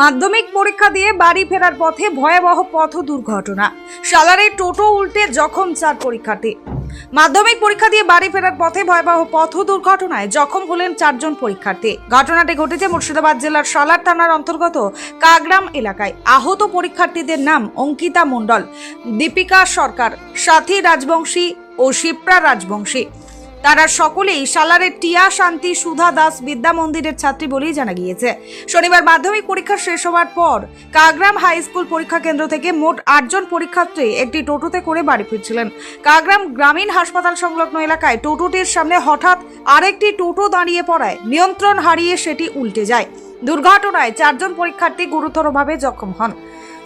মাধ্যমিক পরীক্ষা দিয়ে বাড়ি ফেরার পথে ভয়াবহ পথ দুর্ঘটনা। সালারে টোটো উল্টে জখম চার পরীক্ষার্থী। মাধ্যমিক পরীক্ষা দিয়ে বাড়ি ফেরার পথে ভয়াবহ পথ দুর্ঘটনায় জখম হলেন চারজন পরীক্ষার্থী। ঘটনাটি ঘটেছে মুর্শিদাবাদ জেলার সালার থানার অন্তর্গত কাগ্রাম এলাকায়। আহত পরীক্ষার্থীদের নাম অঙ্কিতা মণ্ডল, দীপিকা সরকার, সাথী রাজবংশী ও শিপ্রা রাজবংশী। তারা সকলেই সালারের টিয়া শান্তি সুধা দাস বিদ্যা মন্দিরের ছাত্রী বলেই জানা গিয়েছে। শনিবার মাধ্যমিক পরীক্ষা শেষ হওয়ার পর কাগ্রাম হাই স্কুল পরীক্ষা কেন্দ্র থেকে মোট আটজন পরীক্ষার্থী একটি টোটোতে করে বাড়ি ফিরছিলেন। কাগ্রাম গ্রামীণ হাসপাতাল সংলগ্ন এলাকায় টোটোটির সামনে হঠাৎ আরেকটি টোটো দাঁড়িয়ে পড়ায়। নিয়ন্ত্রণ হারিয়ে সেটি উল্টে যায়। দুর্ঘটনায় চারজন পরীক্ষার্থী গুরুতরভাবে জখম হন।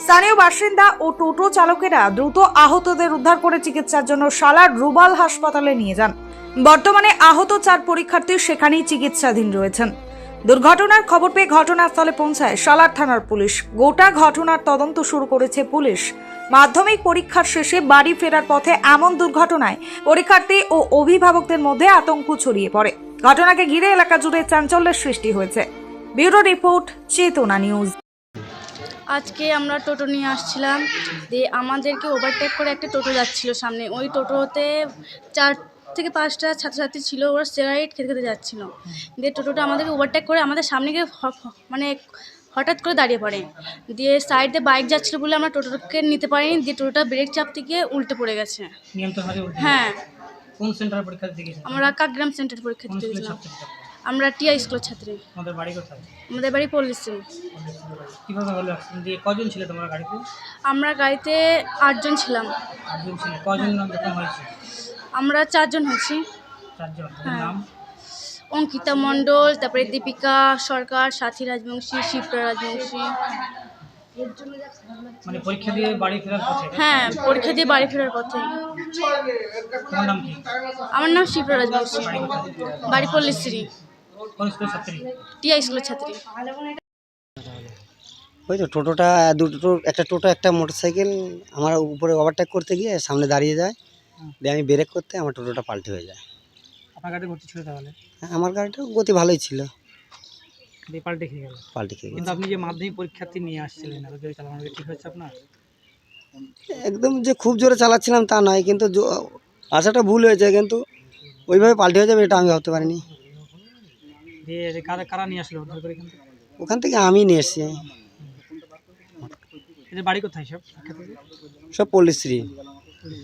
স্থানীয় বাসিন্দা ও টোটো চালকেরা দ্রুত আহতদের উদ্ধার করে চিকিৎসার জন্য সালার রুবাল হাসপাতালে নিয়ে যান। বর্তমানে আহত চার পরীক্ষার্থী সেখানেই চিকিৎসাধীন রয়েছেন। দুর্ঘটনার খবর পেয়ে ঘটনাস্থলে পৌঁছায় সালার থানার পুলিশ। গোটা ঘটনার তদন্ত শুরু করেছে পুলিশ। মাধ্যমিক পরীক্ষার শেষে বাড়ি ফেরার পথে এমন দুর্ঘটনায় পরীক্ষার্থী ও অভিভাবকদের মধ্যে আতঙ্ক ছড়িয়ে পড়ে। ঘটনাকে ঘিরে এলাকা জুড়ে চাঞ্চল্যের সৃষ্টি হয়েছে। Bureau report, Chetana news. আজকে আমরা টোটো নিয়ে আসছিলাম। দিয়ে আমাদেরকে ওভারটেক করে একটা টোটো যাচ্ছিল সামনে। ওই টোটোতে চার থেকে পাঁচটা ছাত্রছাত্রী ছিল ওরা স্টেরাইড খেতে খেতে যাচ্ছিল। দিয়ে টোটোটা আমাদেরকে ওভারটেক করে আমাদের সামনে গিয়ে মানে হঠাৎ করে দাঁড়িয়ে পড়ে। দিয়ে সাইডে বাইক যাচ্ছিল বলে আমরা টোটোকে নিতে পারিনি। দিয়ে টোটোটা ব্রেক চাপতে গিয়ে উল্টে পড়ে গেছে। হ্যাঁ। কোন সেন্টার পরীক্ষা আমরা কাকগ্রাম সেন্টার পরীক্ষা দিতে গেছিলাম আমরা টিআই স্কুলের ছাত্রী। আমাদের বাড়ি কোথায়? আমাদের বাড়ি পল্লিশ্রী কীভাবে হলো অ্যাক্সিডেন্ট দিয়ে কজন ছিল তোমার গাড়িতে? আমরা গাড়িতে আটজন ছিলাম। আটজন ছিল। কজন যখন হয়েছে? আমরা চারজন হয়েছি। চারজন। হ্যাঁ। নাম? অঙ্কিতা মণ্ডল তারপরে দীপিকা সরকার সাথী রাজবংশী শিপ্রা রাজবংশী। মানে পরীক্ষা দিয়ে বাড়ি ফেরার পথে? হ্যাঁ পরীক্ষা দিয়ে বাড়ি ফেরার পথে। তোমার নাম কি? আমার নাম শিপ্রা রাজবংশী। বাড়ি কোথায় বাড়ি পল্লীশ্রী কোন স্কুলের ছাত্রী? টিআই স্কুলের ছাত্রী। ওই তো টোটোটা দুটো একটা টোটো একটা মোটরসাইকেল আমার উপরে ওভারটেক করতে গিয়ে সামনে দাঁড়িয়ে যায়। দিয়ে আমি ব্রেক করতে আমার টোটোটা পাল্টে হয়ে যায়। আপনার গাড়ি ভর্তি ছিল তাহলে? হ্যাঁ, আমার গাড়িটা গতি ভালোই ছিল। দিয়ে পাল্টে খেয়ে গেল। পাল্টে খেয়ে কিন্তু আপনি যে মাধ্যমিক পরীক্ষার্থী নিয়ে আসছিলেন চালানো ঠিক হচ্ছে আপনার? একদম যে খুব জোরে চালাচ্ছিলাম তা নয় কিন্তু জো- আসাটা ভুল হয়েছে কিন্তু ওইভাবে পাল্টে হয়ে যাবে এটা আমি ভাবতে পারিনি। দিয়ে কারা কারা নিয়ে আসলো? উদ্ধার করে কিন্তু ওখান থেকে আমি নিয়ে এসছি। এদের বাড়ি কোথায় সব? সব পল্লীশ্রী।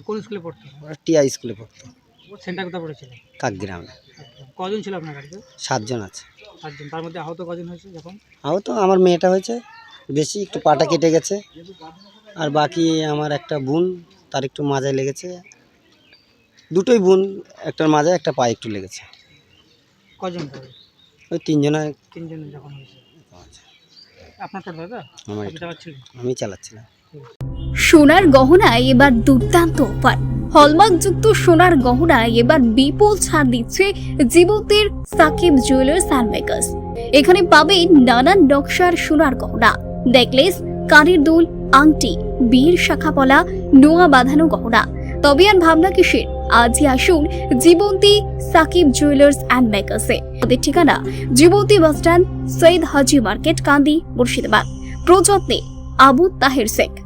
কোন স্কুলে পড়তো? ওরা টিআই স্কুলে পড়তো। সেন্টার কোথায় পড়েছিল? কাকগ্রামে। কজন ছিল আপনার গাড়িতে? সাতজন আছে। চারজন তার মধ্যে আহত কজন হয়েছে যখন? আও তো আমার মেয়েটা হয়েছে। বেশি একটু পাটা কেটে গেছে। আর বাকি আমার একটা বোন তার একটু মাজায় লেগেছে। দুটোই বোন একটার মাজায় একটা পায়ে একটু লেগেছে। কজন করে ওই তিনজনের তিনজন যখন হয়েছে। আপনার দাদা? আমার আপনি চালাচ্ছিলেন? আমি চালাচ্ছিলাম। সোনার গহনায় এবার দুর্দান্ত অফার। হলমার্কযুক্ত সোনার গহনায় এবার বিপুল ছাড় দিচ্ছে জীবতের সাকিব জুয়েলার্স অ্যান্ড মেকার্স এখানে পাবেন নানান নকশার সোনার গহনা। নেকলেস কানের দুল আংটি বীর শাখাপলা নোয়া বাঁধানো গহনা। তবে আর ভাবনা কিসের? আজই আসুন জীবন্তী সাকিব জুয়েলার্স অ্যান্ড মেকার্সে। ওদের ঠিকানা Jibanti bus stand, Syed Haji market, Kandi, Murshidabad. প্রযত্নে Abu Taher Sheikh.